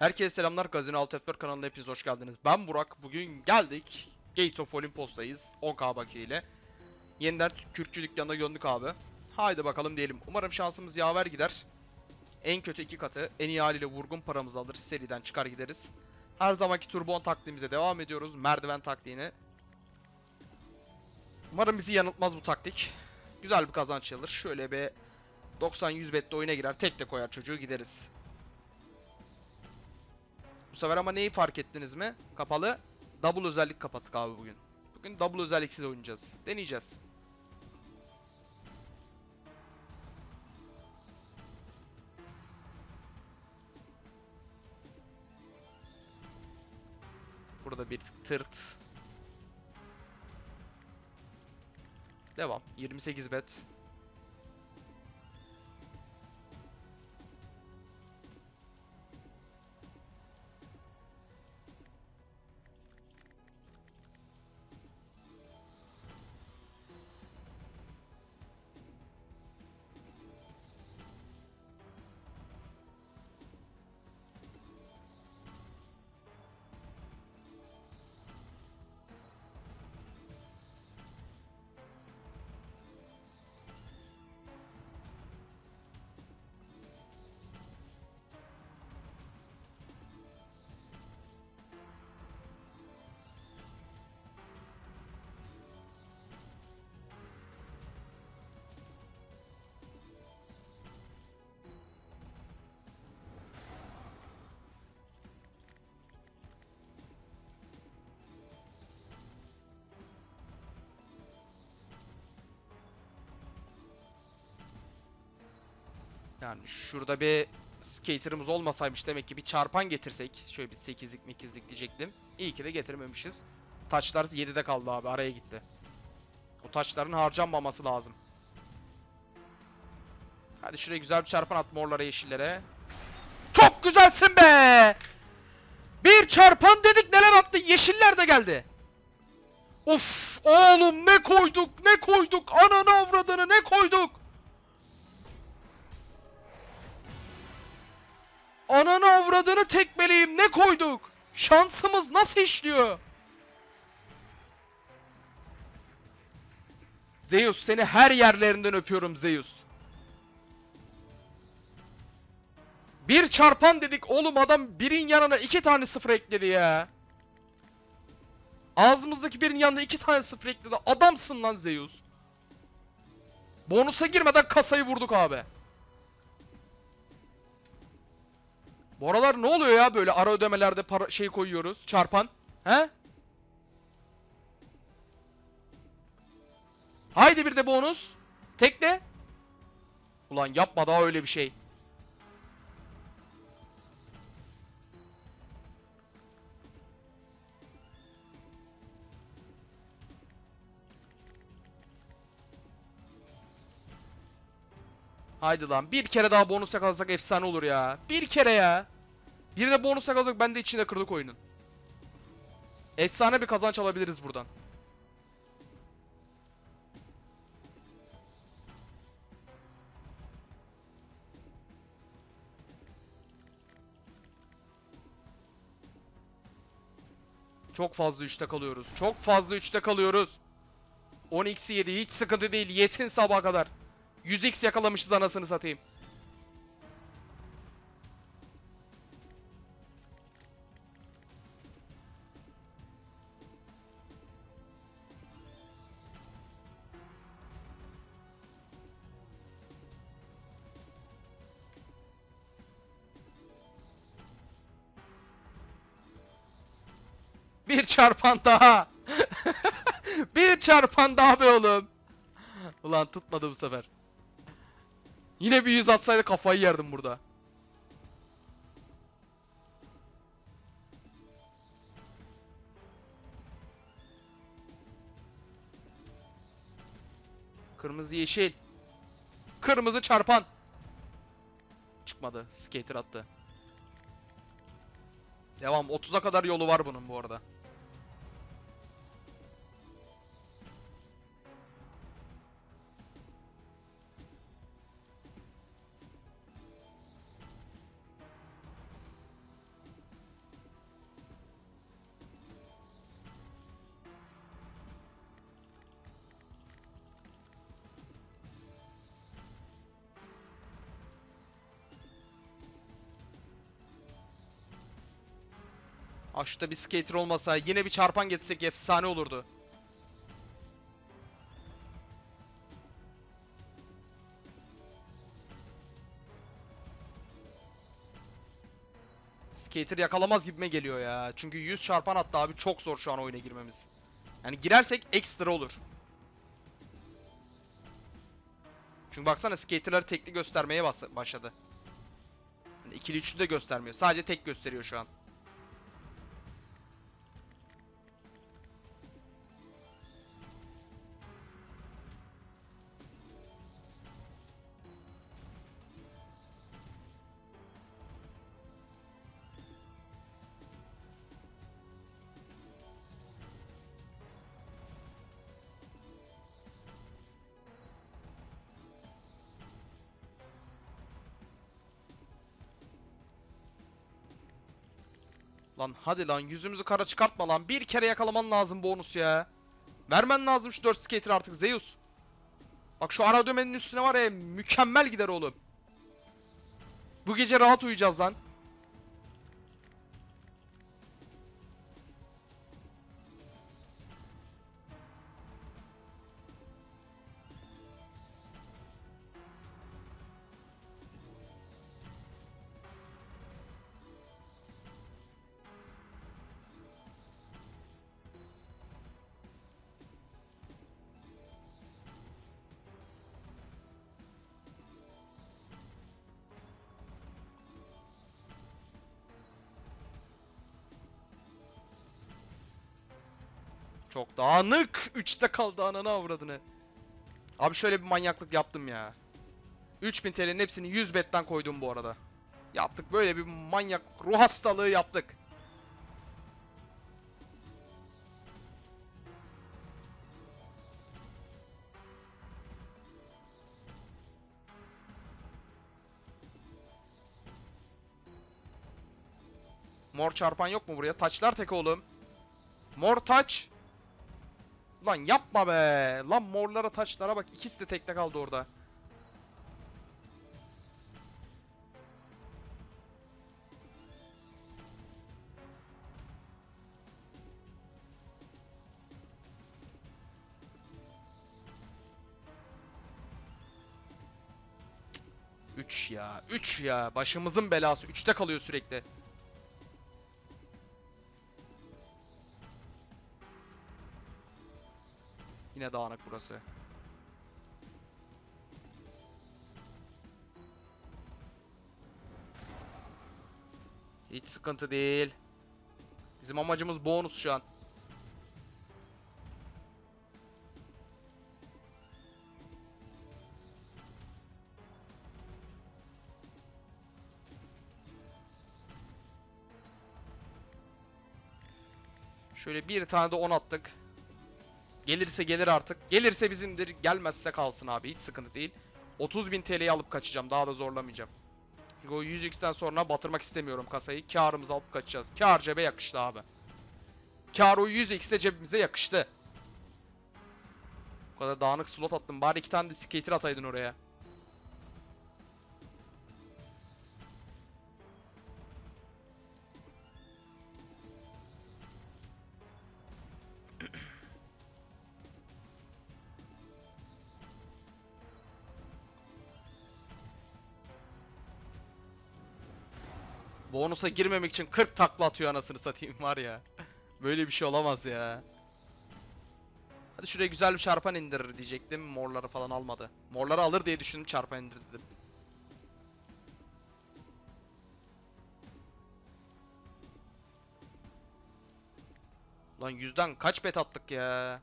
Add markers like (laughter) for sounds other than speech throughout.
Herkese selamlar. Gazino Alt F4 kanalına hepiniz hoş geldiniz. Ben Burak. Bugün geldik. Gates of Olympus'tayız. 10k bakiye ile. Yeniden Kürkçü dükkanına döndük abi. Haydi bakalım diyelim. Umarım şansımız yaver gider. En kötü iki katı. En iyi haliyle vurgun paramızı alır. Seriden çıkar gideriz. Her zamanki turbon taktiğimize devam ediyoruz. Merdiven taktiğine. Umarım bizi yanıltmaz bu taktik. Güzel bir kazanç alır. Şöyle bir 90-100 bette oyuna girer. Tek de koyar çocuğu gideriz. Bu sefer ama neyi fark ettiniz mi? Kapalı. Double özellik kapattık abi bugün. Bugün double özelliksiz oynayacağız. Deneyeceğiz. Burada bir tırt. Devam. 28 bet. Yani şurada bir skaterımız olmasaymış demek ki bir çarpan getirsek. Şöyle bir 8'lik 8'lik diyecektim. İyi ki de getirmemişiz. Taşlar 7'de kaldı abi araya gitti. O taşların harcanmaması lazım. Hadi şuraya güzel bir çarpan at morlara yeşillere. Çok güzelsin be! Bir çarpan dedik neler attı yeşiller de geldi. Of oğlum ne koyduk ne koyduk ananı avradını ne koyduk. Ananı avradını tekmeleyim ne koyduk? Şansımız nasıl işliyor? Zeus seni her yerlerinden öpüyorum Zeus. Bir çarpan dedik oğlum adam birin yanına iki tane sıfır ekledi ya. Ağzımızdaki birin yanına iki tane sıfır ekledi. Adamsın lan Zeus. Bonusa girmeden kasayı vurduk abi. Bu aralar ne oluyor ya böyle ara ödemelerde para şey koyuyoruz çarpan? He? Haydi bir de bonus. Tekle. Ulan yapma daha öyle bir şey. Haydi lan bir kere daha bonus yakalasak efsane olur ya. Bir kere ya. Bir de bonus yakalasak ben de içinde kırdık oyunun. Efsane bir kazanç alabiliriz buradan. Çok fazla 3'te kalıyoruz. Çok fazla 3'te kalıyoruz. 10x'i yedi. Hiç sıkıntı değil. Yesin sabaha kadar. 100x yakalamışız anasını satayım. Bir çarpan daha. (laughs) bir çarpan daha be oğlum. Ulan tutmadı bu sefer. Yine bir yüz atsaydı kafayı yerdim burada. Kırmızı yeşil. Kırmızı çarpan. Çıkmadı. Skater attı. Devam. 30'a kadar yolu var bunun bu arada. Ah şurada bir skater olmasa yine bir çarpan getirsek efsane olurdu. Skater yakalamaz gibime geliyor ya. Çünkü 100 çarpan attı abi çok zor şu an oyuna girmemiz. Yani girersek ekstra olur. Çünkü baksana skaterları tekli göstermeye başladı. Yani ikili üçlü de göstermiyor. Sadece tek gösteriyor şu an. Lan hadi lan yüzümüzü kara çıkartma lan. Bir kere yakalaman lazım bonus ya. Vermen lazım şu 4 skater artık Zeus. Bak şu ara dömenin üstüne var ya mükemmel gider oğlum. Bu gece rahat uyuyacağız lan. Çok dağınık. 3'te kaldı ananı avradını. Abi şöyle bir manyaklık yaptım ya. 3000 TL'nin hepsini 100 betten koydum bu arada. Yaptık böyle bir manyak ruh hastalığı yaptık. Mor çarpan yok mu buraya? Taçlar tek oğlum. Mor taç. Lan yapma be. Lan morlara taçlara bak. İkisi de tekte kaldı orada. Üç ya. Üç ya. Başımızın belası. Üçte kalıyor sürekli. Yine dağınık burası. Hiç sıkıntı değil. Bizim amacımız bonus şu an. Şöyle bir tane de 10 attık. Gelirse gelir artık. Gelirse bizimdir. Gelmezse kalsın abi. Hiç sıkıntı değil. 30.000 TL'yi alıp kaçacağım. Daha da zorlamayacağım. O 100x'ten sonra batırmak istemiyorum kasayı. Karımızı alıp kaçacağız. Kar cebe yakıştı abi. Kar o 100x'e cebimize yakıştı. Bu kadar dağınık slot attım. Bari iki tane de skater ataydın oraya. Bonusa girmemek için 40 takla atıyor anasını satayım var ya. Böyle bir şey olamaz ya. Hadi şuraya güzel bir çarpan indirir diyecektim. Morları falan almadı. Morları alır diye düşündüm çarpan indir dedim. Lan yüzden kaç bet attık ya.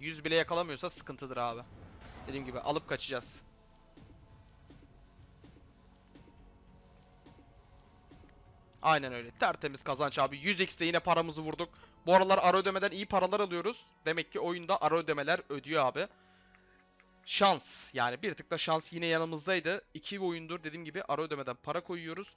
100 bile yakalamıyorsa sıkıntıdır abi. Dediğim gibi alıp kaçacağız. Aynen öyle. Tertemiz kazanç abi. 100x'te yine paramızı vurduk. Bu aralar ara ödemeden iyi paralar alıyoruz. Demek ki oyunda ara ödemeler ödüyor abi. Şans. Yani bir tık da şans yine yanımızdaydı. İki oyundur dediğim gibi ara ödemeden para koyuyoruz.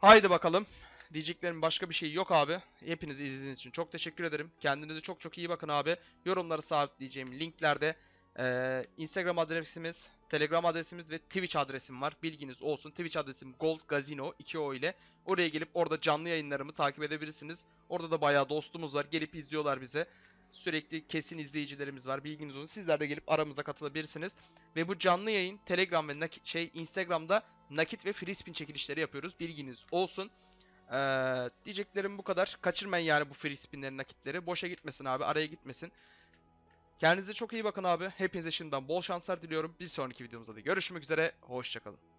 Haydi bakalım. Diyeceklerim başka bir şey yok abi. Hepinizi izlediğiniz için çok teşekkür ederim. Kendinize çok çok iyi bakın abi. Yorumları sabitleyeceğim linklerde Ee, Instagram adresimiz, Telegram adresimiz ve Twitch adresim var. Bilginiz olsun. Twitch adresim Gold Gazino 2O ile. Oraya gelip orada canlı yayınlarımı takip edebilirsiniz. Orada da bayağı dostumuz var. Gelip izliyorlar bize. Sürekli kesin izleyicilerimiz var. Bilginiz olsun. Sizler de gelip aramıza katılabilirsiniz. Ve bu canlı yayın Telegram ve nakit, şey Instagram'da nakit ve free spin çekilişleri yapıyoruz. Bilginiz olsun. Ee, diyeceklerim bu kadar. Kaçırmayın yani bu free spinlerin nakitleri. Boşa gitmesin abi. Araya gitmesin. Kendinize çok iyi bakın abi. Hepinize şimdiden bol şanslar diliyorum. Bir sonraki videomuzda da görüşmek üzere. Hoşçakalın.